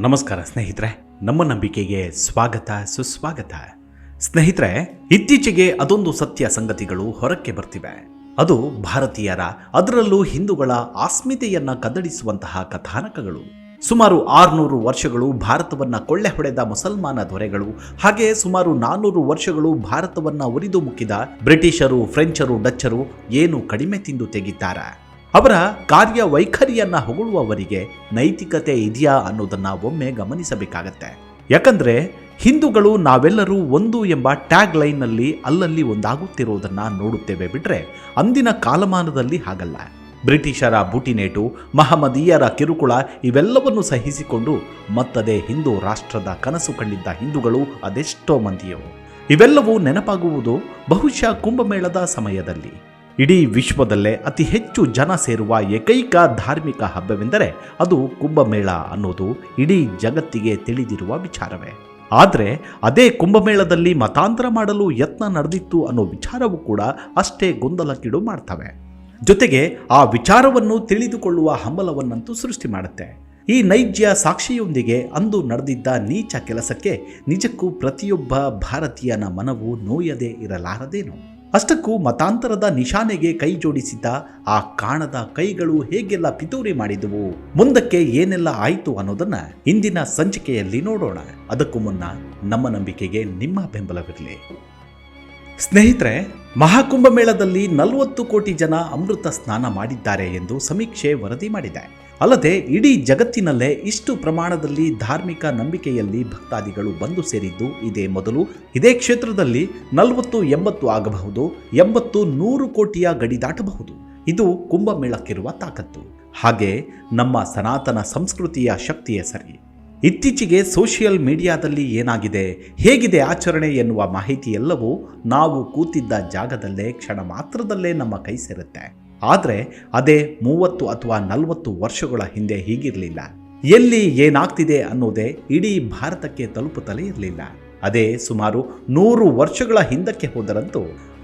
ನಮಸ್ಕಾರ ಸ್ನೇಹಿತರೆ, ನಮ್ಮ ನಂಬಿಕೆಗೆ ಸ್ವಾಗತ, ಸುಸ್ವಾಗತ. ಸ್ನೇಹಿತರೆ, ಇತ್ತೀಚೆಗೆ ಅದೊಂದು ಸತ್ಯ ಸಂಗತಿಗಳು ಹೊರಕ್ಕೆ ಬರ್ತಿವೆ. ಅದು ಭಾರತೀಯರ, ಅದರಲ್ಲೂ ಹಿಂದೂಗಳ ಆಸ್ಮಿತೆಯನ್ನ ಕದಡಿಸುವಂತಹ ಕಥಾನಕಗಳು. ಸುಮಾರು ಆರುನೂರು ವರ್ಷಗಳು ಭಾರತವನ್ನ ಕೊಳ್ಳೆ ಹೊಡೆದ ಮುಸಲ್ಮಾನ ದೊರೆಗಳು, ಹಾಗೆ ಸುಮಾರು ನಾನ್ನೂರು ವರ್ಷಗಳು ಭಾರತವನ್ನ ಉರಿದು ಮುಕ್ಕಿದ ಬ್ರಿಟಿಷರು, ಫ್ರೆಂಚರು, ಡಚ್ಚರು ಏನು ಕಡಿಮೆ ತಿಂದು ತೆಗಿತಾರ. ಅವರ ಕಾರ್ಯ ವೈಖರಿಯನ್ನ ಹೊಗಳುವವರಿಗೆ ನೈತಿಕತೆ ಇದೆಯಾ ಅನ್ನೋದನ್ನ ಒಮ್ಮೆ ಗಮನಿಸಬೇಕಾಗತ್ತೆ. ಯಾಕಂದ್ರೆ ಹಿಂದೂಗಳು ನಾವೆಲ್ಲರೂ ಒಂದು ಎಂಬ ಟ್ಯಾಗ್ ಲೈನ್ನಲ್ಲಿ ಅಲ್ಲಲ್ಲಿ ಒಂದಾಗುತ್ತಿರುವುದನ್ನ ನೋಡುತ್ತೇವೆ ಬಿಟ್ರೆ ಅಂದಿನ ಕಾಲಮಾನದಲ್ಲಿ ಹಾಗಲ್ಲ. ಬ್ರಿಟಿಷರ ಬೂಟಿನೇಟು ಮಹಮದೀಯರ ಕಿರುಕುಳ ಇವೆಲ್ಲವನ್ನು ಸಹಿಸಿಕೊಂಡು ಮತ್ತದೇ ಹಿಂದೂ ರಾಷ್ಟ್ರದ ಕನಸು ಕಂಡಿದ್ದ ಹಿಂದೂಗಳು ಅದೆಷ್ಟೋ ಮಂದಿಯೋ ಇವೆಲ್ಲವೂ ನೆನಪಾಗುವುದು ಬಹುಶಃ ಕುಂಭಮೇಳದ ಸಮಯದಲ್ಲಿ. ಇಡೀ ವಿಶ್ವದಲ್ಲೇ ಅತಿ ಹೆಚ್ಚು ಜನ ಸೇರುವ ಏಕೈಕ ಧಾರ್ಮಿಕ ಹಬ್ಬವೆಂದರೆ ಅದು ಕುಂಭಮೇಳ ಅನ್ನೋದು ಇಡೀ ಜಗತ್ತಿಗೆ ತಿಳಿದಿರುವ ವಿಚಾರವೇ. ಆದರೆ ಅದೇ ಕುಂಭಮೇಳದಲ್ಲಿ ಮತಾಂತರ ಮಾಡಲು ಯತ್ನ ನಡೆದಿತ್ತು ಅನ್ನೋ ವಿಚಾರವೂ ಕೂಡ ಅಷ್ಟೇ ಗೊಂದಲಕ್ಕೀಡು ಮಾಡ್ತವೆ. ಜೊತೆಗೆ ಆ ವಿಚಾರವನ್ನು ತಿಳಿದುಕೊಳ್ಳುವ ಹಂಬಲವನ್ನಂತೂ ಸೃಷ್ಟಿ ಮಾಡುತ್ತೆ. ಈ ನೈಜ ಸಾಕ್ಷಿಯೊಂದಿಗೆ ಅಂದು ನಡೆದಿದ್ದ ನೀಚ ಕೆಲಸಕ್ಕೆ ನಿಜಕ್ಕೂ ಪ್ರತಿಯೊಬ್ಬ ಭಾರತೀಯನ ಮನವು ನೋಯದೇ ಇರಲಾರದೇನು. ಅಷ್ಟಕ್ಕೂ ಮತಾಂತರದ ನಿಶಾನೆಗೆ ಕೈ ಜೋಡಿಸಿದ್ದ ಆ ಕಾಣದ ಕೈಗಳು ಹೇಗೆಲ್ಲ ಪಿತೂರಿ ಮಾಡಿದವು? ಮುಂದಕ್ಕೆ ಏನೆಲ್ಲ ಆಯಿತು ಅನ್ನೋದನ್ನ ಇಂದಿನ ಸಂಚಿಕೆಯಲ್ಲಿ ನೋಡೋಣ. ಅದಕ್ಕೂ ಮುನ್ನ ನಮ್ಮ ನಂಬಿಕೆಗೆ ನಿಮ್ಮ ಬೆಂಬಲವಿರಲಿ. ಸ್ನೇಹಿತರೆ ಮಹಾಕುಂಭ ಮೇಳದಲ್ಲಿ ನಲವತ್ತು ಕೋಟಿ ಜನ ಅಮೃತ ಸ್ನಾನ ಮಾಡಿದ್ದಾರೆ ಎಂದು ಸಮೀಕ್ಷೆ ವರದಿ ಮಾಡಿದೆ. ಅಲ್ಲದೆ ಇಡೀ ಜಗತ್ತಿನಲ್ಲೇ ಇಷ್ಟು ಪ್ರಮಾಣದಲ್ಲಿ ಧಾರ್ಮಿಕ ನಂಬಿಕೆಯಲ್ಲಿ ಭಕ್ತಾದಿಗಳು ಬಂದು ಸೇರಿದ್ದು ಇದೇ ಮೊದಲು. ಇದೇ ಕ್ಷೇತ್ರದಲ್ಲಿ ನಲವತ್ತು, ಎಂಬತ್ತು ಆಗಬಹುದು, ಎಂಬತ್ತು ನೂರು ಕೋಟಿಯ ಗಡಿ ದಾಟಬಹುದು. ಇದು ಕುಂಭಮೇಳಕ್ಕಿರುವ ತಾಕತ್ತು. ಹಾಗೆ ನಮ್ಮ ಸನಾತನ ಸಂಸ್ಕೃತಿಯ ಶಕ್ತಿಯೇ ಸರಿ. ಇತ್ತೀಚೆಗೆ ಸೋಷಿಯಲ್ ಮೀಡಿಯಾದಲ್ಲಿ ಏನಾಗಿದೆ, ಹೇಗಿದೆ ಆಚರಣೆ ಎನ್ನುವ ಮಾಹಿತಿ ಎಲ್ಲವೂ ನಾವು ಕೂತಿದ್ದ ಜಾಗದಲ್ಲೇ, ಕ್ಷಣ ಮಾತ್ರದಲ್ಲೇ ನಮ್ಮ ಕೈ ಸೇರುತ್ತೆ. ಆದರೆ ಅದೇ ಮೂವತ್ತು ಅಥವಾ ನಲವತ್ತು ವರ್ಷಗಳ ಹಿಂದೆ ಹೀಗಿರಲಿಲ್ಲ. ಎಲ್ಲಿ ಏನಾಗ್ತಿದೆ ಅನ್ನೋದೇ ಇಡೀ ಭಾರತಕ್ಕೆ ತಲುಪುತ್ತಲೇ ಇರಲಿಲ್ಲ. ಅದೇ ಸುಮಾರು ನೂರು ವರ್ಷಗಳ ಹಿಂದಕ್ಕೆ ಹೋದರಂತೂ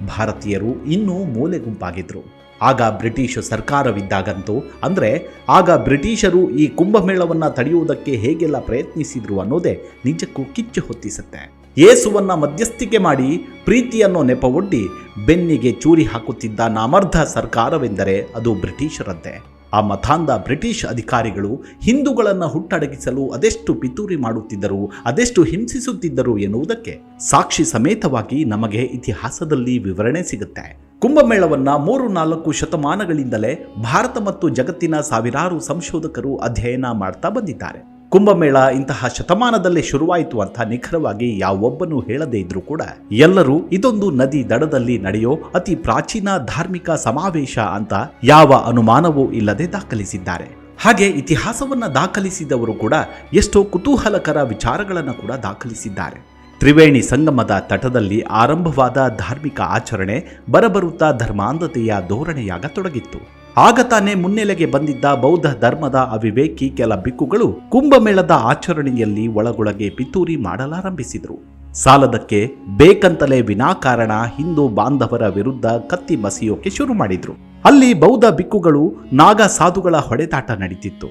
ಭಾರತೀಯರು ಇನ್ನೂ ಮೂಲೆ ಗುಂಪಾಗಿದ್ರು. ಆಗ ಬ್ರಿಟಿಷ್ ಸರ್ಕಾರವಿದ್ದಾಗಂತೂ ಅಂದರೆ ಆಗ ಬ್ರಿಟಿಷರು ಈ ಕುಂಭಮೇಳವನ್ನು ತಡೆಯುವುದಕ್ಕೆ ಹೇಗೆಲ್ಲ ಪ್ರಯತ್ನಿಸಿದ್ರು ಅನ್ನೋದೇ ನಿಜಕ್ಕೂ ಕಿಚ್ಚು ಹೊತ್ತಿಸುತ್ತೆ. ಯೇಸುವನ್ನ ಮಧ್ಯಸ್ಥಿಕೆ ಮಾಡಿ ಪ್ರೀತಿಯನ್ನು ನೆಪವೊಡ್ಡಿ ಬೆನ್ನಿಗೆ ಚೂರಿ ಹಾಕುತ್ತಿದ್ದ ನಾಮರ್ಧ ಸರ್ಕಾರವೆಂದರೆ ಅದು ಬ್ರಿಟಿಷರದ್ದೆ. ಆ ಮಥಾಂಧ ಬ್ರಿಟಿಷ್ ಅಧಿಕಾರಿಗಳು ಹಿಂದೂಗಳನ್ನು ಹುಟ್ಟಡಗಿಸಲು ಅದೆಷ್ಟು ಪಿತೂರಿ ಮಾಡುತ್ತಿದ್ದರು, ಅದೆಷ್ಟು ಹಿಂಸಿಸುತ್ತಿದ್ದರು ಎನ್ನುವುದಕ್ಕೆ ಸಾಕ್ಷಿ ಸಮೇತವಾಗಿ ನಮಗೆ ಇತಿಹಾಸದಲ್ಲಿ ವಿವರಣೆ ಸಿಗುತ್ತೆ. ಕುಂಭಮೇಳವನ್ನು ಮೂರು ನಾಲ್ಕು ಶತಮಾನಗಳಿಂದಲೇ ಭಾರತ ಮತ್ತು ಜಗತ್ತಿನ ಸಾವಿರಾರು ಸಂಶೋಧಕರು ಅಧ್ಯಯನ ಮಾಡ್ತಾ ಬಂದಿದ್ದಾರೆ. ಕುಂಭಮೇಳ ಇಂತಹ ಶತಮಾನದಲ್ಲೇ ಶುರುವಾಯಿತು ಅಂತ ನಿಖರವಾಗಿ ಯಾವೊಬ್ಬನೂ ಹೇಳದೇ ಇದ್ರೂ ಕೂಡ ಎಲ್ಲರೂ ಇದೊಂದು ನದಿ ದಡದಲ್ಲಿ ನಡೆಯೋ ಅತಿ ಪ್ರಾಚೀನ ಧಾರ್ಮಿಕ ಸಮಾವೇಶ ಅಂತ ಯಾವ ಅನುಮಾನವೂ ಇಲ್ಲದೆ ದಾಖಲಿಸಿದ್ದಾರೆ. ಹಾಗೆ ಇತಿಹಾಸವನ್ನ ದಾಖಲಿಸಿದವರು ಕೂಡ ಎಷ್ಟೋ ಕುತೂಹಲಕರ ವಿಚಾರಗಳನ್ನು ಕೂಡ ದಾಖಲಿಸಿದ್ದಾರೆ. ತ್ರಿವೇಣಿ ಸಂಗಮದ ತಟದಲ್ಲಿ ಆರಂಭವಾದ ಧಾರ್ಮಿಕ ಆಚರಣೆ ಬರಬರುತ್ತಾ ಧರ್ಮಾಂಧತೆಯ ಧೋರಣೆಯಾಗತೊಡಗಿತ್ತು ಆಗ ತಾನೇ ಮುನ್ನೆಲೆಗೆ ಬಂದಿದ್ದ ಬೌದ್ಧ ಧರ್ಮದ ಅವಿವೇಕಿ ಕೆಲ ಬಿಕ್ಕುಗಳು ಕುಂಭಮೇಳದ ಆಚರಣೆಯಲ್ಲಿ ಒಳಗೊಳಗೆ ಪಿತೂರಿ ಮಾಡಲಾರಂಭಿಸಿದರು. ಸಾಲದಕ್ಕೆ ಬೇಕಂತಲೇ ವಿನಾಕಾರಣ ಹಿಂದೂ ಬಾಂಧವರ ವಿರುದ್ಧ ಕತ್ತಿ ಮಸಿಯೋಕೆ ಶುರು ಮಾಡಿದ್ರು. ಅಲ್ಲಿ ಬೌದ್ಧ ಬಿಕ್ಕುಗಳು ನಾಗ ಸಾಧುಗಳ ಹೊಡೆದಾಟ ನಡೀತಿತ್ತು.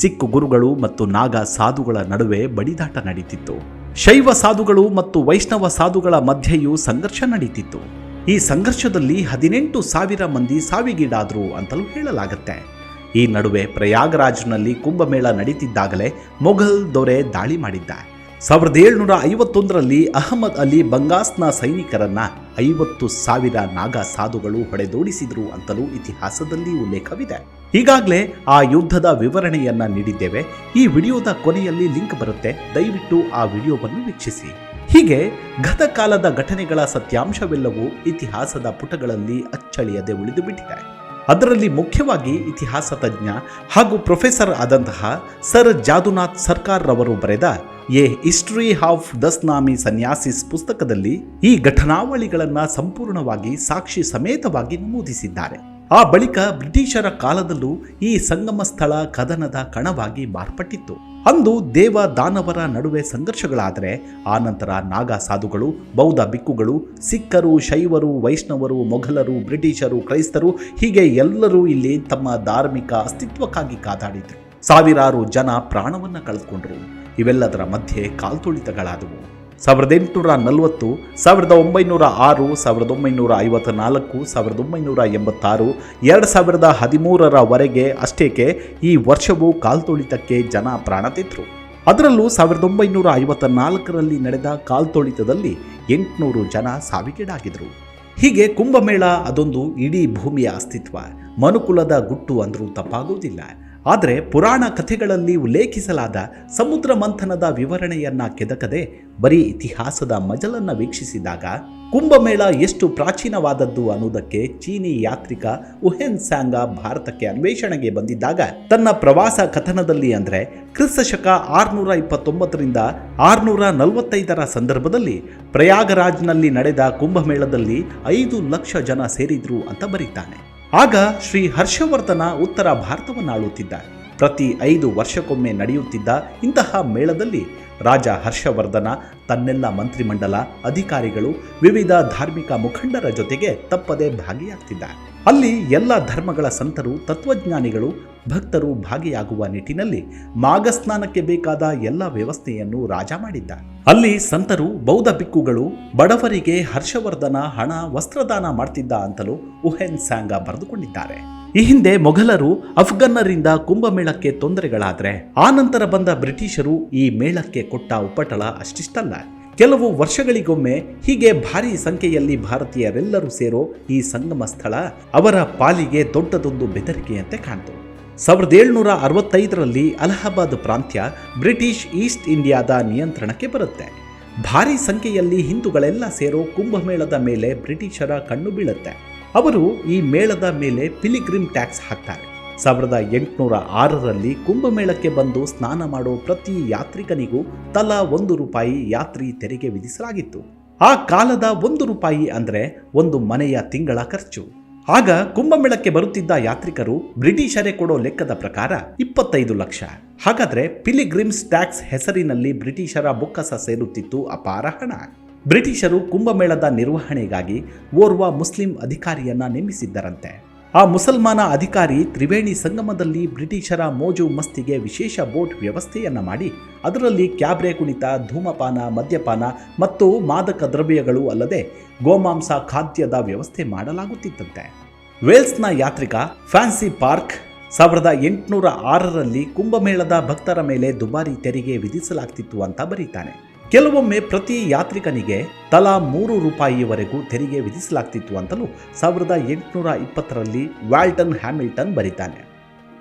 ಸಿಕ್ಕು ಗುರುಗಳು ಮತ್ತು ನಾಗ ಸಾಧುಗಳ ನಡುವೆ ಬಡಿದಾಟ ನಡೀತಿತ್ತು. ಶೈವ ಸಾಧುಗಳು ಮತ್ತು ವೈಷ್ಣವ ಸಾಧುಗಳ ಮಧ್ಯೆಯೂ ಸಂಘರ್ಷ ನಡೀತಿತ್ತು. ಈ ಸಂಘರ್ಷದಲ್ಲಿ ಹದಿನೆಂಟು ಸಾವಿರ ಮಂದಿ ಸಾವಿಗೀಡಾದರು ಅಂತಲೂ ಹೇಳಲಾಗುತ್ತೆ. ಈ ನಡುವೆ ಪ್ರಯಾಗರಾಜ್ನಲ್ಲಿ ಕುಂಭಮೇಳ ನಡೀತಿದ್ದಾಗಲೇ ಮೊಘಲ್ ದೊರೆ ದಾಳಿ ಮಾಡಿದ್ದ. ಸಾವಿರದ ಏಳ್ನೂರ ಐವತ್ತೊಂದರಲ್ಲಿ ಅಹಮದ್ ಅಲಿ ಬಂಗಾಸ್ನ ಸೈನಿಕರನ್ನ ಐವತ್ತು ಸಾವಿರ ನಾಗ ಸಾಧುಗಳು ಹೊಡೆದೋಡಿಸಿದ್ರು ಅಂತಲೂ ಇತಿಹಾಸದಲ್ಲಿ ಉಲ್ಲೇಖವಿದೆ. ಈಗಾಗಲೇ ಆ ಯುದ್ಧದ ವಿವರಣೆಯನ್ನ ನೀಡಿದ್ದೇವೆ. ಈ ವಿಡಿಯೋದ ಕೊನೆಯಲ್ಲಿ ಲಿಂಕ್ ಬರುತ್ತೆ. ದಯವಿಟ್ಟು ಆ ವಿಡಿಯೋವನ್ನು ವೀಕ್ಷಿಸಿ. ಹೀಗೆ ಗತಕಾಲದ ಘಟನೆಗಳ ಸತ್ಯಾಂಶವೆಲ್ಲವೂ ಇತಿಹಾಸದ ಪುಟಗಳಲ್ಲಿ ಅಚ್ಚಳಿಯದೆ ಉಳಿದು ಬಿಟ್ಟಿದೆ ಅದರಲ್ಲಿ ಮುಖ್ಯವಾಗಿ ಇತಿಹಾಸ ತಜ್ಞ ಹಾಗೂ ಪ್ರೊಫೆಸರ್ ಆದಂತಹ ಸರ್ ಜಾದುನಾಥ್ ಸರ್ಕಾರ್ ರವರು ಬರೆದ a history of Dasnami Sanyasis ಪುಸ್ತಕದಲ್ಲಿ ಈ ಘಟನಾವಳಿಗಳನ್ನು ಸಂಪೂರ್ಣವಾಗಿ ಸಾಕ್ಷಿ ಸಮೇತವಾಗಿ ನಮೂದಿಸಿದ್ದಾರೆ. ಆ ಬಳಿಕ ಬ್ರಿಟಿಷರ ಕಾಲದಲ್ಲೂ ಈ ಸಂಗಮ ಸ್ಥಳ ಕದನದ ಕಣವಾಗಿ ಮಾರ್ಪಟ್ಟಿತ್ತು. ಅಂದು ದೇವ ದಾನವರ ನಡುವೆ ಸಂಘರ್ಷಗಳಾದರೆ ನಂತರ ನಾಗ ಸಾಧುಗಳು ಬೌದ್ಧ ಬಿಕ್ಕುಗಳು ಸಿಖ್ಖರು, ಶೈವರು, ವೈಷ್ಣವರು, ಮೊಘಲರು, ಬ್ರಿಟಿಷರು, ಕ್ರೈಸ್ತರು ಹೀಗೆ ಎಲ್ಲರೂ ಇಲ್ಲಿ ತಮ್ಮ ಧಾರ್ಮಿಕ ಅಸ್ತಿತ್ವಕ್ಕಾಗಿ ಕಾದಾಡಿದರು. ಸಾವಿರಾರು ಜನ ಪ್ರಾಣವನ್ನು ಕಳೆದುಕೊಂಡರು. ಇವೆಲ್ಲದರ ಮಧ್ಯೆ ಕಾಲ್ತುಳಿತಗಳಾದವು. ಸಾವಿರದ ಎಂಟುನೂರ ನಲವತ್ತು, ಸಾವಿರದ ಒಂಬೈನೂರ ಆರು, ಸಾವಿರದ ಒಂಬೈನೂರ ಐವತ್ತ ನಾಲ್ಕು ಸಾವಿರದ ಒಂಬೈನೂರ ಎಂಬತ್ತಾರು, ಎರಡು ಸಾವಿರದ ಹದಿಮೂರರವರೆಗೆ ಅಷ್ಟೇಕೆ ಈ ವರ್ಷವು ಕಾಲ್ತುಳಿತಕ್ಕೆ ಜನ ಪ್ರಾಣ ತೆತ್ತರು ಅದರಲ್ಲೂ ಸಾವಿರದ ಒಂಬೈನೂರ ಐವತ್ತ ನಾಲ್ಕರಲ್ಲಿ ನಡೆದ ಕಾಲ್ತುಳಿತದಲ್ಲಿ ಎಂಟುನೂರು ಜನ ಸಾವಿಗೀಡಾಗಿದ್ದರು. ಹೀಗೆ ಕುಂಭಮೇಳ ಅದೊಂದು ಇಡೀ ಭೂಮಿಯ ಅಸ್ತಿತ್ವ. ಮನುಕುಲದ ಗುಟ್ಟು ಅಂದರೂ ತಪ್ಪಾಗುವುದಿಲ್ಲ. ಆದರೆ ಪುರಾಣ ಕಥೆಗಳಲ್ಲಿ ಉಲ್ಲೇಖಿಸಲಾದ ಸಮುದ್ರ ಮಂಥನದ ವಿವರಣೆಯನ್ನ ಕೆದಕದೆ ಬರೀ ಇತಿಹಾಸದ ಮಜಲನ್ನ ವೀಕ್ಷಿಸಿದಾಗ ಕುಂಭಮೇಳ ಎಷ್ಟು ಪ್ರಾಚೀನವಾದದ್ದು ಅನ್ನೋದಕ್ಕೆ ಚೀನಿ ಯಾತ್ರಿಕ ಉಹೆನ್ ಸ್ಯಾಂಗ ಭಾರತಕ್ಕೆ ಅನ್ವೇಷಣೆಗೆ ಬಂದಿದ್ದಾಗ ತನ್ನ ಪ್ರವಾಸ ಕಥನದಲ್ಲಿ ಅಂದರೆ ಕ್ರಿಸ್ತ ಶಕ ಆರುನೂರ ಇಪ್ಪತ್ತೊಂಬತ್ತರಿಂದ ಆರುನೂರ ನಲವತ್ತೈದರ ಸಂದರ್ಭದಲ್ಲಿ ಪ್ರಯಾಗರಾಜ್ನಲ್ಲಿ ನಡೆದ ಕುಂಭಮೇಳದಲ್ಲಿ ಐದು ಲಕ್ಷ ಜನ ಸೇರಿದ್ರು ಅಂತ ಬರೀತಾನೆ. ಆಗ ಶ್ರೀ ಹರ್ಷವರ್ಧನ ಉತ್ತರ ಭಾರತವನ್ನಾಳುತ್ತಿದ್ದ ಪ್ರತಿ ಐದು ವರ್ಷಕ್ಕೊಮ್ಮೆ ನಡೆಯುತ್ತಿದ್ದ ಇಂತಹ ಮೇಳದಲ್ಲಿ ರಾಜ ಹರ್ಷವರ್ಧನ, ತನ್ನೆಲ್ಲ ಮಂತ್ರಿಮಂಡಲ, ಅಧಿಕಾರಿಗಳು, ವಿವಿಧ ಧಾರ್ಮಿಕ ಮುಖಂಡರ ಜೊತೆಗೆ ತಪ್ಪದೆ ಭಾಗಿಯಾಗ್ತಿದ್ದ ಅಲ್ಲಿ ಎಲ್ಲ ಧರ್ಮಗಳ ಸಂತರು, ತತ್ವಜ್ಞಾನಿಗಳು, ಭಕ್ತರು ಭಾಗಿಯಾಗುವ ನಿಟ್ಟಿನಲ್ಲಿ ಮಾಘಸ್ನಾನಕ್ಕೆ ಬೇಕಾದ ಎಲ್ಲ ವ್ಯವಸ್ಥೆಯನ್ನು ರಾಜ ಮಾಡಿದ್ದ. ಅಲ್ಲಿ ಸಂತರು, ಬೌದ್ಧ ಬಿಕ್ಕುಗಳು ಬಡವರಿಗೆ ಹರ್ಷವರ್ಧನ, ಹಣ, ವಸ್ತ್ರದಾನ ಮಾಡ್ತಿದ್ದ ಅಂತಲೂ ಉಹೆನ್ ಸ್ಯಾಂಗ ಬರೆದುಕೊಂಡಿದ್ದಾರೆ. ಈ ಹಿಂದೆ ಮೊಘಲರು ಅಫ್ಘನ್ನರಿಂದ ಕುಂಭಮೇಳಕ್ಕೆ ತೊಂದರೆಗಳಾದ್ರೆ, ಆ ನಂತರ ಬಂದ ಬ್ರಿಟಿಷರು ಈ ಮೇಳಕ್ಕೆ ಕೊಟ್ಟ ಉಪಟಳ ಅಷ್ಟಿಷ್ಟಲ್ಲ. ಕೆಲವು ವರ್ಷಗಳಿಗೊಮ್ಮೆ ಹೀಗೆ ಭಾರಿ ಸಂಖ್ಯೆಯಲ್ಲಿ ಭಾರತೀಯರೆಲ್ಲರೂ ಸೇರೋ ಈ ಸಂಗಮ ಸ್ಥಳ ಅವರ ಪಾಲಿಗೆ ದೊಡ್ಡದೊಂದು ಬೆದರಿಕೆಯಂತೆ ಕಾಣ್ತು. ಸಾವಿರದ ಏಳ್ನೂರ ಅರವತ್ತೈದರಲ್ಲಿ ಅಲಹಾಬಾದ್ ಪ್ರಾಂತ್ಯ ಬ್ರಿಟಿಷ್ ಈಸ್ಟ್ ಇಂಡಿಯಾದ ನಿಯಂತ್ರಣಕ್ಕೆ ಬರುತ್ತೆ. ಭಾರಿ ಸಂಖ್ಯೆಯಲ್ಲಿ ಹಿಂದೂಗಳೆಲ್ಲ ಸೇರೋ ಕುಂಭಮೇಳದ ಮೇಲೆ ಬ್ರಿಟಿಷರ ಕಣ್ಣು ಬೀಳುತ್ತೆ. ಅವರು ಈ ಮೇಳದ ಮೇಲೆ ಪಿಲಿಗ್ರಿಮ್ ಟ್ಯಾಕ್ಸ್ ಹಾಕ್ತಾರೆ. ಸಾವಿರದ ಎಂಟುನೂರ ಆರರಲ್ಲಿ ಕುಂಭಮೇಳಕ್ಕೆ ಬಂದು ಸ್ನಾನ ಮಾಡೋ ಪ್ರತಿ ಯಾತ್ರಿಕನಿಗೂ ತಲಾ ಒಂದು ರೂಪಾಯಿ ಯಾತ್ರಿ ತೆರಿಗೆ ವಿಧಿಸಲಾಗಿತ್ತು. ಆ ಕಾಲದ ಒಂದು ರೂಪಾಯಿ ಅಂದರೆ ಒಂದು ಮನೆಯ ತಿಂಗಳ ಖರ್ಚು. ಆಗ ಕುಂಭಮೇಳಕ್ಕೆ ಬರುತ್ತಿದ್ದ ಯಾತ್ರಿಕರು ಬ್ರಿಟಿಷರೇ ಕೊಡೋ ಲೆಕ್ಕದ ಪ್ರಕಾರ ಇಪ್ಪತ್ತೈದು ಲಕ್ಷ. ಹಾಗಾದ್ರೆ ಪಿಲಿಗ್ರಿಮ್ಸ್ ಟ್ಯಾಕ್ಸ್ ಹೆಸರಿನಲ್ಲಿ ಬ್ರಿಟಿಷರ ಬೊಕ್ಕಸ ಸೇರುತ್ತಿತ್ತು ಅಪಾರ ಹಣ. ಬ್ರಿಟಿಷರು ಕುಂಭಮೇಳದ ನಿರ್ವಹಣೆಗಾಗಿ ಓರ್ವ ಮುಸ್ಲಿಂ ಅಧಿಕಾರಿಯನ್ನ ನೇಮಿಸಿದ್ದರಂತೆ. ಆ ಮುಸಲ್ಮಾನ ಅಧಿಕಾರಿ ತ್ರಿವೇಣಿ ಸಂಗಮದಲ್ಲಿ ಬ್ರಿಟಿಷರ ಮೋಜು ಮಸ್ತಿಗೆ ವಿಶೇಷ ಬೋಟ್ ವ್ಯವಸ್ಥೆಯನ್ನು ಮಾಡಿ, ಅದರಲ್ಲಿ ಕ್ಯಾಬ್ರೆ ಕುಣಿತ, ಧೂಮಪಾನ, ಮದ್ಯಪಾನ ಮತ್ತು ಮಾದಕ ದ್ರವ್ಯಗಳು ಅಲ್ಲದೆ ಗೋಮಾಂಸ ಖಾದ್ಯದ ವ್ಯವಸ್ಥೆ ಮಾಡಲಾಗುತ್ತಿತ್ತಂತೆ. ವೇಲ್ಸ್ನ ಯಾತ್ರಿಕ ಫ್ಯಾನ್ಸಿ ಪಾರ್ಕ್ ಸಾವಿರದ ಎಂಟುನೂರ ಆರರಲ್ಲಿ ಕುಂಭಮೇಳದ ಭಕ್ತರ ಮೇಲೆ ದುಬಾರಿ ತೆರಿಗೆ ವಿಧಿಸಲಾಗ್ತಿತ್ತು ಅಂತ ಬರೀತಾನೆ. ಕೆಲವೊಮ್ಮೆ ಪ್ರತಿ ಯಾತ್ರಿಕನಿಗೆ ತಲಾ ಮೂರು ರೂಪಾಯಿವರೆಗೂ ತೆರಿಗೆ ವಿಧಿಸಲಾಗ್ತಿತ್ತು ಅಂತಲೂ ಸಾವಿರದ ಎಂಟುನೂರ ಇಪ್ಪತ್ತರಲ್ಲಿ ವ್ಯಾಲ್ಟನ್ ಹ್ಯಾಮಿಲ್ಟನ್ ಬರೀತಾನೆ.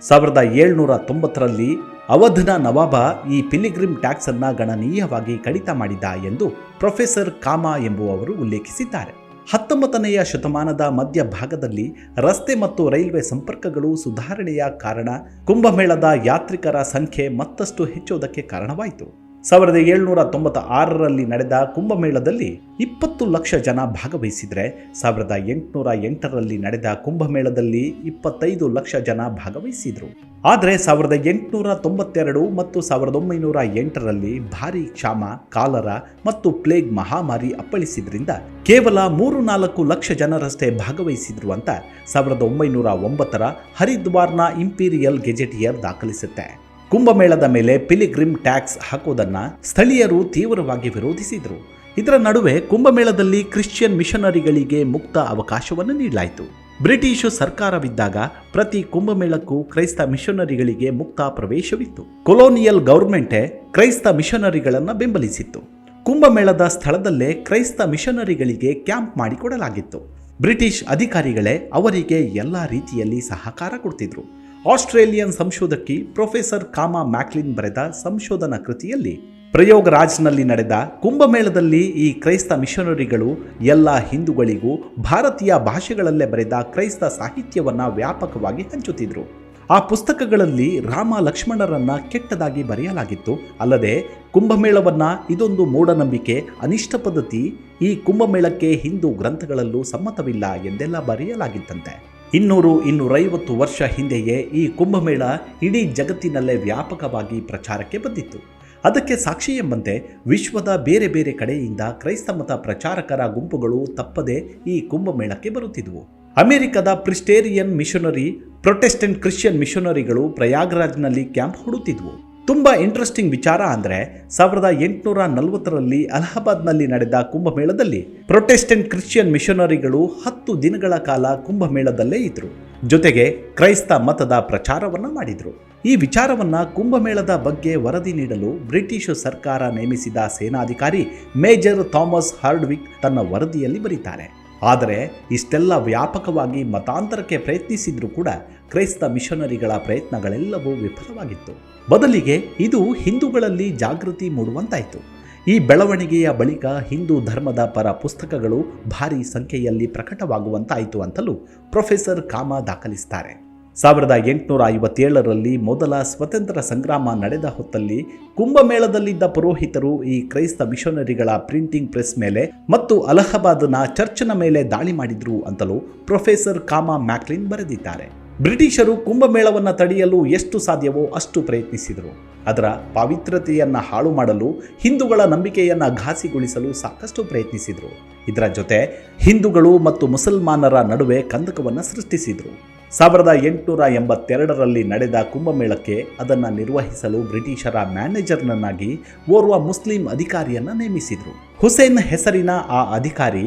ಸಾವಿರದ ಏಳ್ನೂರ ತೊಂಬತ್ತರಲ್ಲಿ ಅವಧನ ನವಾಬ ಈ ಪಿಲಿಗ್ರಿಮ್ ಟ್ಯಾಕ್ಸ್ ಅನ್ನು ಗಣನೀಯವಾಗಿ ಕಡಿತ ಮಾಡಿದ ಎಂದು ಪ್ರೊಫೆಸರ್ ಕಾಮಾ ಎಂಬುವವರು ಉಲ್ಲೇಖಿಸಿದ್ದಾರೆ. ಹತ್ತೊಂಬತ್ತನೆಯ ಶತಮಾನದ ಮಧ್ಯಭಾಗದಲ್ಲಿ ರಸ್ತೆ ಮತ್ತು ರೈಲ್ವೆ ಸಂಪರ್ಕಗಳು ಸುಧಾರಣೆಯ ಕಾರಣ ಕುಂಭಮೇಳದ ಯಾತ್ರಿಕರ ಸಂಖ್ಯೆ ಮತ್ತಷ್ಟು ಹೆಚ್ಚುವುದಕ್ಕೆ ಕಾರಣವಾಯಿತು. ಸಾವಿರದ ಏಳ್ನೂರ ತೊಂಬತ್ತ ಆರರಲ್ಲಿ ನಡೆದ ಕುಂಭಮೇಳದಲ್ಲಿ ಇಪ್ಪತ್ತು ಲಕ್ಷ ಜನ ಭಾಗವಹಿಸಿದರೆ, ಸಾವಿರದ ಎಂಟುನೂರ ಎಂಟರಲ್ಲಿ ನಡೆದ ಕುಂಭಮೇಳದಲ್ಲಿ ಇಪ್ಪತ್ತೈದು ಲಕ್ಷ ಜನ ಭಾಗವಹಿಸಿದರು. ಆದರೆ ಸಾವಿರದ ಎಂಟುನೂರ ತೊಂಬತ್ತೆರಡು ಮತ್ತು ಸಾವಿರದ ಒಂಬೈನೂರ ಎಂಟರಲ್ಲಿ ಭಾರಿ ಕ್ಷಾಮ, ಕಾಲರ ಮತ್ತು ಪ್ಲೇಗ್ ಮಹಾಮಾರಿ ಅಪ್ಪಳಿಸಿದ್ರಿಂದ ಕೇವಲ ಮೂರು ನಾಲ್ಕು ಲಕ್ಷ ಜನರಷ್ಟೇ ಭಾಗವಹಿಸಿದ್ರು ಅಂತ ಸಾವಿರದ ಒಂಬೈನೂರ ಒಂಬತ್ತರ ಹರಿದ್ವಾರ್ನ ಇಂಪೀರಿಯಲ್ ಗೆಜೆಟಿಯರ್ ದಾಖಲಿಸುತ್ತೆ. ಕುಂಭಮೇಳದ ಮೇಲೆ ಪಿಲಿಗ್ರಿಮ್ ಟ್ಯಾಕ್ಸ್ ಹಾಕುವುದನ್ನು ಸ್ಥಳೀಯರು ತೀವ್ರವಾಗಿ ವಿರೋಧಿಸಿದರು. ಇದರ ನಡುವೆ ಕುಂಭಮೇಳದಲ್ಲಿ ಕ್ರಿಶ್ಚಿಯನ್ ಮಿಷನರಿಗಳಿಗೆ ಮುಕ್ತ ಅವಕಾಶವನ್ನು ನೀಡಲಾಯಿತು. ಬ್ರಿಟಿಷ್ ಸರ್ಕಾರವಿದ್ದಾಗ ಪ್ರತಿ ಕುಂಭಮೇಳಕ್ಕೂ ಕ್ರೈಸ್ತ ಮಿಷನರಿಗಳಿಗೆ ಮುಕ್ತ ಪ್ರವೇಶವಿತ್ತು. ಕೊಲೋನಿಯಲ್ ಗೌರ್ಮೆಂಟೇ ಕ್ರೈಸ್ತ ಮಿಷನರಿಗಳನ್ನು ಬೆಂಬಲಿಸಿತ್ತು. ಕುಂಭಮೇಳದ ಸ್ಥಳದಲ್ಲೇ ಕ್ರೈಸ್ತ ಮಿಷನರಿಗಳಿಗೆ ಕ್ಯಾಂಪ್ ಮಾಡಿಕೊಡಲಾಗಿತ್ತು. ಬ್ರಿಟಿಷ್ ಅಧಿಕಾರಿಗಳೇ ಅವರಿಗೆ ಎಲ್ಲ ರೀತಿಯಲ್ಲಿ ಸಹಕಾರ ಕೊಡ್ತಿದ್ರು. ಆಸ್ಟ್ರೇಲಿಯನ್ ಸಂಶೋಧಕಿ ಪ್ರೊಫೆಸರ್ ಕಾಮಾ ಮ್ಯಾಕ್ಲಿನ್ ಬರೆದ ಸಂಶೋಧನಾ ಕೃತಿಯಲ್ಲಿ ಪ್ರಯೋಗರಾಜ್ನಲ್ಲಿ ನಡೆದ ಕುಂಭಮೇಳದಲ್ಲಿ ಈ ಕ್ರೈಸ್ತ ಮಿಷನರಿಗಳು ಎಲ್ಲ ಹಿಂದೂಗಳಿಗೂ ಭಾರತೀಯ ಭಾಷೆಗಳಲ್ಲೇ ಬರೆದ ಕ್ರೈಸ್ತ ಸಾಹಿತ್ಯವನ್ನ ವ್ಯಾಪಕವಾಗಿ ಹಂಚುತ್ತಿದ್ರು. ಆ ಪುಸ್ತಕಗಳಲ್ಲಿ ರಾಮ ಲಕ್ಷ್ಮಣರನ್ನ ಕೆಟ್ಟದಾಗಿ ಬರೆಯಲಾಗಿತ್ತು. ಅಲ್ಲದೆ ಕುಂಭಮೇಳವನ್ನ ಇದೊಂದು ಮೂಢನಂಬಿಕೆ, ಅನಿಷ್ಟ ಪದ್ಧತಿ, ಈ ಕುಂಭಮೇಳಕ್ಕೆ ಹಿಂದೂ ಗ್ರಂಥಗಳಲ್ಲೂ ಸಮ್ಮತವಿಲ್ಲ ಎಂದೆಲ್ಲ ಬರೆಯಲಾಗಿತ್ತಂತೆ. ಇನ್ನೂರು ಇನ್ನೂರೈವತ್ತು ವರ್ಷ ಹಿಂದೆಯೇ ಈ ಕುಂಭಮೇಳ ಇಡೀ ಜಗತ್ತಿನಲ್ಲೇ ವ್ಯಾಪಕವಾಗಿ ಪ್ರಚಾರಕ್ಕೆ ಬಂದಿತ್ತು. ಅದಕ್ಕೆ ಸಾಕ್ಷಿ ಎಂಬಂತೆ ವಿಶ್ವದ ಬೇರೆ ಬೇರೆ ಕಡೆಯಿಂದ ಕ್ರೈಸ್ತ ಮತ ಪ್ರಚಾರಕರ ಗುಂಪುಗಳು ತಪ್ಪದೆ ಈ ಕುಂಭಮೇಳಕ್ಕೆ ಬರುತ್ತಿದ್ವು. ಅಮೆರಿಕದ ಪ್ರಿಸ್ಟೇರಿಯನ್ ಮಿಷನರಿ, ಪ್ರೊಟೆಸ್ಟೆಂಟ್ ಕ್ರಿಶ್ಚಿಯನ್ ಮಿಷನರಿಗಳು ಪ್ರಯಾಗ್ರಾಜ್ನಲ್ಲಿ ಕ್ಯಾಂಪ್ ಹೂಡುತ್ತಿದ್ವು. ತುಂಬ ಇಂಟ್ರೆಸ್ಟಿಂಗ್ ವಿಚಾರ ಅಂದರೆ ಸಾವಿರದ ಎಂಟುನೂರ ನಲವತ್ತರಲ್ಲಿ ಅಲಹಾಬಾದ್ನಲ್ಲಿ ನಡೆದ ಕುಂಭಮೇಳದಲ್ಲಿ ಪ್ರೊಟೆಸ್ಟೆಂಟ್ ಕ್ರಿಶ್ಚಿಯನ್ ಮಿಷನರಿಗಳು ಹತ್ತು ದಿನಗಳ ಕಾಲ ಕುಂಭಮೇಳದಲ್ಲೇ ಇದ್ದರು ಜೊತೆಗೆ ಕ್ರೈಸ್ತ ಮತದ ಪ್ರಚಾರವನ್ನ ಮಾಡಿದರು. ಈ ವಿಚಾರವನ್ನು ಕುಂಭಮೇಳದ ಬಗ್ಗೆ ವರದಿ ನೀಡಲು ಬ್ರಿಟಿಷ್ ಸರ್ಕಾರ ನೇಮಿಸಿದ ಸೇನಾಧಿಕಾರಿ ಮೇಜರ್ ಥಾಮಸ್ ಹಾರ್ಡ್ವಿಕ್ ತನ್ನ ವರದಿಯಲ್ಲಿ ಬರೀತಾರೆ ಆದರೆ ಇಷ್ಟೆಲ್ಲ ವ್ಯಾಪಕವಾಗಿ ಮತಾಂತರಕ್ಕೆ ಪ್ರಯತ್ನಿಸಿದ್ರೂ ಕೂಡ ಕ್ರೈಸ್ತ ಮಿಷನರಿಗಳ ಪ್ರಯತ್ನಗಳೆಲ್ಲವೂ ವಿಫಲವಾಗಿತ್ತು. ಬದಲಿಗೆ ಇದು ಹಿಂದೂಗಳಲ್ಲಿ ಜಾಗೃತಿ ಮೂಡುವಂತಾಯಿತು. ಈ ಬೆಳವಣಿಗೆಯ ಬಳಿಕ ಹಿಂದೂ ಧರ್ಮದ ಪರ ಪುಸ್ತಕಗಳು ಭಾರೀ ಸಂಖ್ಯೆಯಲ್ಲಿ ಪ್ರಕಟವಾಗುವಂತಾಯಿತು ಅಂತಲೂ ಪ್ರೊಫೆಸರ್ ಕಾಮ ದಾಖಲಿಸ್ತಾರೆ. ಸಾವಿರದ ಎಂಟುನೂರ ಐವತ್ತೇಳರಲ್ಲಿ ಮೊದಲ ಸ್ವತಂತ್ರ ಸಂಗ್ರಾಮ ನಡೆದ ಹೊತ್ತಲ್ಲಿ ಕುಂಭಮೇಳದಲ್ಲಿದ್ದ ಪುರೋಹಿತರು ಈ ಕ್ರೈಸ್ತ ಮಿಷನರಿಗಳ ಪ್ರಿಂಟಿಂಗ್ ಪ್ರೆಸ್ ಮೇಲೆ ಮತ್ತು ಅಲಹಾಬಾದ್ನ ಚರ್ಚ್ನ ಮೇಲೆ ದಾಳಿ ಮಾಡಿದ್ರು ಅಂತಲೂ ಪ್ರೊಫೆಸರ್ ಕಾಮಾ ಮ್ಯಾಕ್ಲಿನ್ ಬರೆದಿದ್ದಾರೆ. ಬ್ರಿಟಿಷರು ಕುಂಭಮೇಳವನ್ನು ತಡೆಯಲು ಎಷ್ಟು ಸಾಧ್ಯವೋ ಅಷ್ಟು ಪ್ರಯತ್ನಿಸಿದರು. ಅದರ ಪಾವಿತ್ರತೆಯನ್ನು ಹಾಳು ಮಾಡಲು, ಹಿಂದೂಗಳ ನಂಬಿಕೆಯನ್ನು ಘಾಸಿಗೊಳಿಸಲು ಸಾಕಷ್ಟು ಪ್ರಯತ್ನಿಸಿದರು. ಇದರ ಜೊತೆ ಹಿಂದೂಗಳು ಮತ್ತು ಮುಸಲ್ಮಾನರ ನಡುವೆ ಕಂದಕವನ್ನು ಸೃಷ್ಟಿಸಿದರು. ಸಾವಿರದ ಎಂಟುನೂರ ಎಂಬತ್ತೆರಡರಲ್ಲಿ ನಡೆದ ಕುಂಭಮೇಳಕ್ಕೆ ಅದನ್ನು ನಿರ್ವಹಿಸಲು ಬ್ರಿಟಿಷರ ಮ್ಯಾನೇಜರ್ನನ್ನಾಗಿ ಓರ್ವ ಮುಸ್ಲಿಂ ಅಧಿಕಾರಿಯನ್ನು ನೇಮಿಸಿದರು. ಹುಸೇನ್ ಹೆಸರಿನ ಆ ಅಧಿಕಾರಿ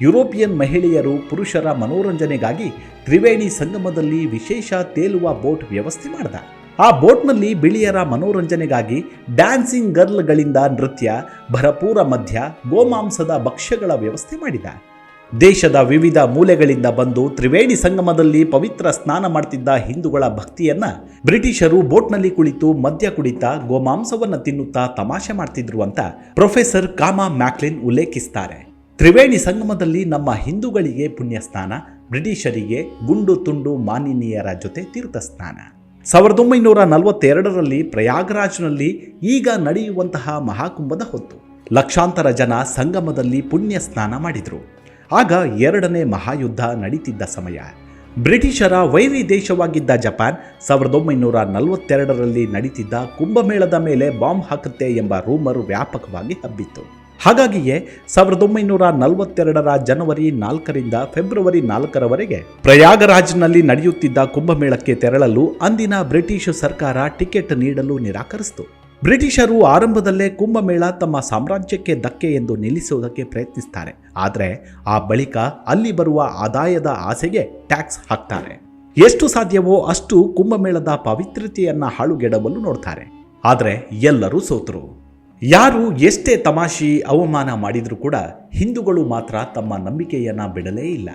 ಯುರೋಪಿಯನ್ ಮಹಿಳೆಯರು ಪುರುಷರ ಮನೋರಂಜನೆಗಾಗಿ ತ್ರಿವೇಣಿ ಸಂಗಮದಲ್ಲಿ ವಿಶೇಷ ತೇಲುವ ಬೋಟ್ ವ್ಯವಸ್ಥೆ ಮಾಡಿದ. ಆ ಬೋಟ್ನಲ್ಲಿ ಬಿಳಿಯರ ಮನೋರಂಜನೆಗಾಗಿ ಡ್ಯಾನ್ಸಿಂಗ್ ಗರ್ಲ್ಗಳಿಂದ ನೃತ್ಯ, ಭರಪೂರ ಮಧ್ಯ ಗೋಮಾಂಸದ ಭಕ್ಷ್ಯಗಳ ವ್ಯವಸ್ಥೆ ಮಾಡಿದ. ದೇಶದ ವಿವಿಧ ಮೂಲೆಗಳಿಂದ ಬಂದು ತ್ರಿವೇಣಿ ಸಂಗಮದಲ್ಲಿ ಪವಿತ್ರ ಸ್ನಾನ ಮಾಡ್ತಿದ್ದ ಹಿಂದೂಗಳ ಭಕ್ತಿಯನ್ನ ಬ್ರಿಟಿಷರು ಬೋಟ್ನಲ್ಲಿ ಕುಳಿತು ಮದ್ಯ ಕುಡಿತಾ, ಗೋಮಾಂಸವನ್ನು ತಿನ್ನುತ್ತಾ ತಮಾಷೆ ಮಾಡ್ತಿದ್ರು ಅಂತ ಪ್ರೊಫೆಸರ್ ಕಾಮಾ ಮ್ಯಾಕ್ಲಿನ್ ಉಲ್ಲೇಖಿಸ್ತಾರೆ. ತ್ರಿವೇಣಿ ಸಂಗಮದಲ್ಲಿ ನಮ್ಮ ಹಿಂದೂಗಳಿಗೆ ಪುಣ್ಯ ಸ್ನಾನ ಬ್ರಿಟಿಷರಿಗೆ ಗುಂಡು ತುಂಡು ಮಾನಿನಿಯರ ಜೊತೆ ತೀರ್ಥ ಸ್ನಾನ ಸಾವಿರದ ಒಂಬೈನೂರ ನಲವತ್ತೆರಡರಲ್ಲಿ ಪ್ರಯಾಗರಾಜ್ನಲ್ಲಿ ಈಗ ನಡೆಯುವಂತಹ ಮಹಾಕುಂಭದ ಹೊತ್ತು ಲಕ್ಷಾಂತರ ಜನ ಸಂಗಮದಲ್ಲಿ ಪುಣ್ಯ ಸ್ನಾನ ಮಾಡಿದರು. ಆಗ ಎರಡನೇ ಮಹಾಯುದ್ಧ ನಡೀತಿದ್ದ ಸಮಯ. ಬ್ರಿಟಿಷರ ವೈರಿ ದೇಶವಾಗಿದ್ದ ಜಪಾನ್ ಸಾವಿರದ ಒಂಬೈನೂರ ನಲವತ್ತೆರಡರಲ್ಲಿ ನಡೀತಿದ್ದ ಕುಂಭಮೇಳದ ಮೇಲೆ ಬಾಂಬ್ ಹಾಕುತ್ತೆ ಎಂಬ ರೂಮರ್ ವ್ಯಾಪಕವಾಗಿ ಹಬ್ಬಿತ್ತು. ಹಾಗಾಗಿಯೇ ಸಾವಿರದ ಒಂಬೈನೂರ ನಲವತ್ತೆರಡರ ಜನವರಿ ನಾಲ್ಕರಿಂದ ಫೆಬ್ರವರಿ ನಾಲ್ಕರವರೆಗೆ ಪ್ರಯಾಗರಾಜ್ನಲ್ಲಿ ನಡೆಯುತ್ತಿದ್ದ ಕುಂಭಮೇಳಕ್ಕೆ ತೆರಳಲು ಅಂದಿನ ಬ್ರಿಟಿಷ್ ಸರ್ಕಾರ ಟಿಕೆಟ್ ನೀಡಲು ನಿರಾಕರಿಸಿತು. ಬ್ರಿಟಿಷರು ಆರಂಭದಲ್ಲೇ ಕುಂಭಮೇಳ ತಮ್ಮ ಸಾಮ್ರಾಜ್ಯಕ್ಕೆ ಧಕ್ಕೆ ಎಂದು ನಿಲ್ಲಿಸುವುದಕ್ಕೆ ಪ್ರಯತ್ನಿಸ್ತಾರೆ. ಆದರೆ ಆ ಬಳಿಕ ಅಲ್ಲಿ ಬರುವ ಆದಾಯದ ಆಸೆಗೆ ಟ್ಯಾಕ್ಸ್ ಹಾಕ್ತಾರೆ. ಎಷ್ಟು ಸಾಧ್ಯವೋ ಅಷ್ಟು ಕುಂಭಮೇಳದ ಪವಿತ್ರತೆಯನ್ನ ಹಾಳುಗೆಡವಲು ನೋಡ್ತಾರೆ. ಆದರೆ ಎಲ್ಲರೂ ಸೋತರು. ಯಾರು ಎಷ್ಟೇ ತಮಾಷಿ, ಅವಮಾನ ಮಾಡಿದರೂ ಕೂಡ ಹಿಂದೂಗಳು ಮಾತ್ರ ತಮ್ಮ ನಂಬಿಕೆಯನ್ನ ಬಿಡಲೇ ಇಲ್ಲ.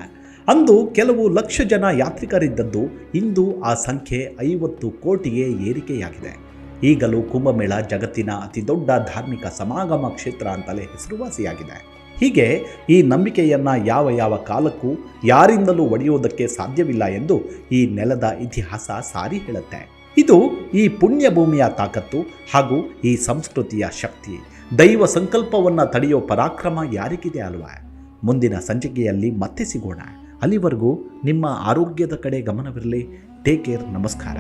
ಅಂದು ಕೆಲವು ಲಕ್ಷ ಜನ ಯಾತ್ರಿಕರಿದ್ದದ್ದು ಇಂದು ಆ ಸಂಖ್ಯೆ ಐವತ್ತು ಕೋಟಿಗೆ ಏರಿಕೆಯಾಗಿದೆ. ಈಗಲೂ ಕುಂಭಮೇಳ ಜಗತ್ತಿನ ಅತಿದೊಡ್ಡ ಧಾರ್ಮಿಕ ಸಮಾಗಮ ಕ್ಷೇತ್ರ ಅಂತಲೇ ಹೆಸರುವಾಸಿಯಾಗಿದೆ. ಹೀಗೆ ಈ ನಂಬಿಕೆಯನ್ನ ಯಾವ ಯಾವ ಕಾಲಕ್ಕೂ ಯಾರಿಂದಲೂ ಒಡೆಯುವುದಕ್ಕೆ ಸಾಧ್ಯವಿಲ್ಲ ಎಂದು ಈ ನೆಲದ ಇತಿಹಾಸ ಸಾರಿ ಹೇಳುತ್ತೆ. ಇದು ಈ ಪುಣ್ಯ ಭೂಮಿಯ ತಾಕತ್ತು ಹಾಗೂ ಈ ಸಂಸ್ಕೃತಿಯ ಶಕ್ತಿ. ದೈವ ಸಂಕಲ್ಪವನ್ನು ತಡೆಯೋ ಪರಾಕ್ರಮ ಯಾರಿಗಿದೆ ಅಲ್ವಾ? ಮುಂದಿನ ಸಂಚಿಕೆಯಲ್ಲಿ ಮತ್ತೆ ಸಿಗೋಣ. ಅಲ್ಲಿವರೆಗೂ ನಿಮ್ಮ ಆರೋಗ್ಯದ ಕಡೆ ಗಮನವಿರಲಿ. Take care. ನಮಸ್ಕಾರ.